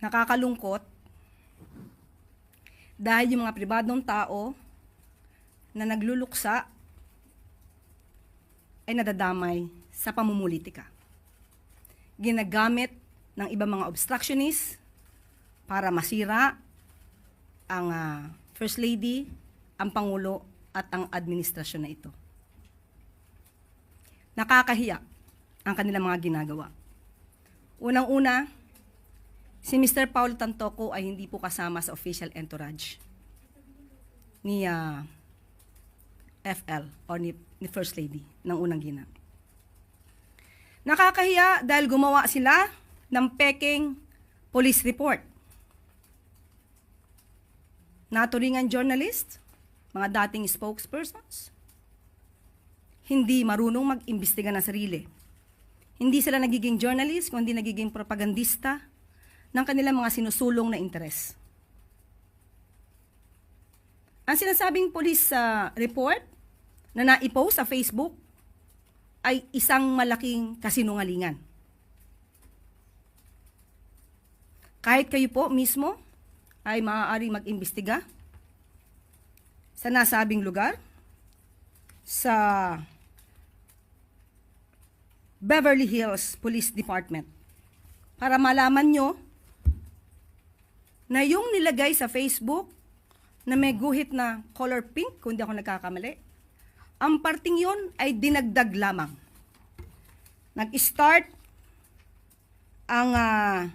nakakalungkot dahil yung mga pribadong tao na nagluluksa ay nadadamay sa pamumulitika. Ginagamit ng ibang mga obstructionists para masira ang ah, First Lady, ang Pangulo at ang administrasyon na ito. Nakakahiya ang kanilang mga ginagawa. Unang-una, si Mr. Paul Tantoco ay hindi po kasama sa official entourage ni ah, FL o ni, ni First Lady ng unang ginang. Nakakahiya dahil gumawa sila ng peking police report. Naturingan journalist, mga dating spokespersons, hindi marunong mag-imbestiga ng sarili. Hindi sila nagiging journalist, kundi nagiging propagandista ng kanilang mga sinusulong na interes. Ang sinasabing police ah, report na naipost sa Facebook ay isang malaking kasinungalingan. Kahit kayo po mismo ay maaaring mag-imbestiga sa nasabing lugar sa Beverly Hills Police Department para malaman nyo na yung nilagay sa Facebook na may guhit na color pink, kung di ako nagkakamali, ang parting yon ay dinagdag lamang. Nag-start ang ah,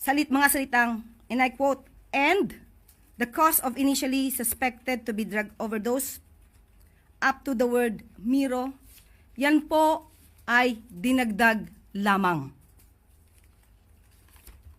salit mga salitang, and I quote, and the cause of initially suspected to be drug overdose up to the word Miro, yan po ay dinagdag lamang.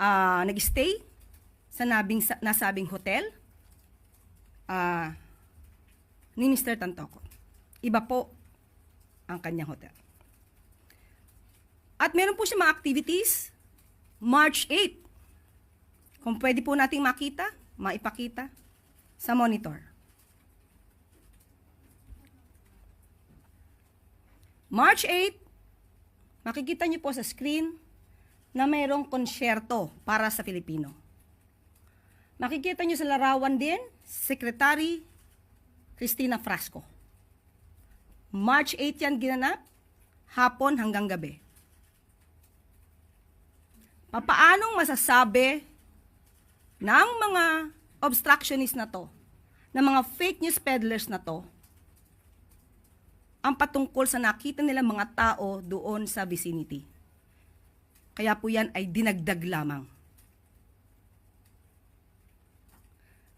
ah, nag-stay sa nabing, sa, nasabing hotel ah, ni Mr. Tantoco. Iba po ang kanyang hotel. At meron po siya mga activities March 8. Kung pwede po nating makita, maipakita sa monitor. March 8, makikita niyo po sa screen na mayroong konsyerto para sa Filipino. Makikita niyo sa larawan din, Secretary Cristina Frasco. March 8 yan ginanap, hapon hanggang gabi. Papaanong masasabi ng mga obstructionist na to, ng mga fake news peddlers na to, ang patungkol sa nakita nilang mga tao doon sa vicinity. Kaya po yan ay dinagdag lamang.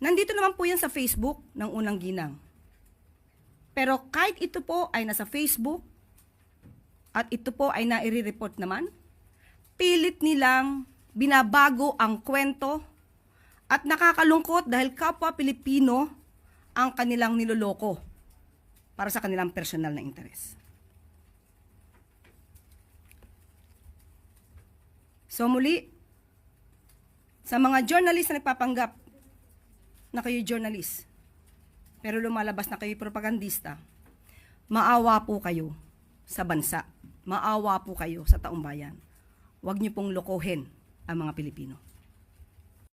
Nandito naman po yan sa Facebook ng unang ginang. Pero kahit ito po ay nasa Facebook at ito po ay nairi-report naman, pilit nilang binabago ang kwento at nakakalungkot dahil kapwa Pilipino ang kanilang niloloko para sa kanilang personal na interes. So muli, sa mga journalist na nagpapanggap na kayo journalist, pero lumalabas na kayo propagandista, maawa po kayo sa bansa. Maawa po kayo sa taong bayan. Huwag niyo pong lokohin ang mga Pilipino.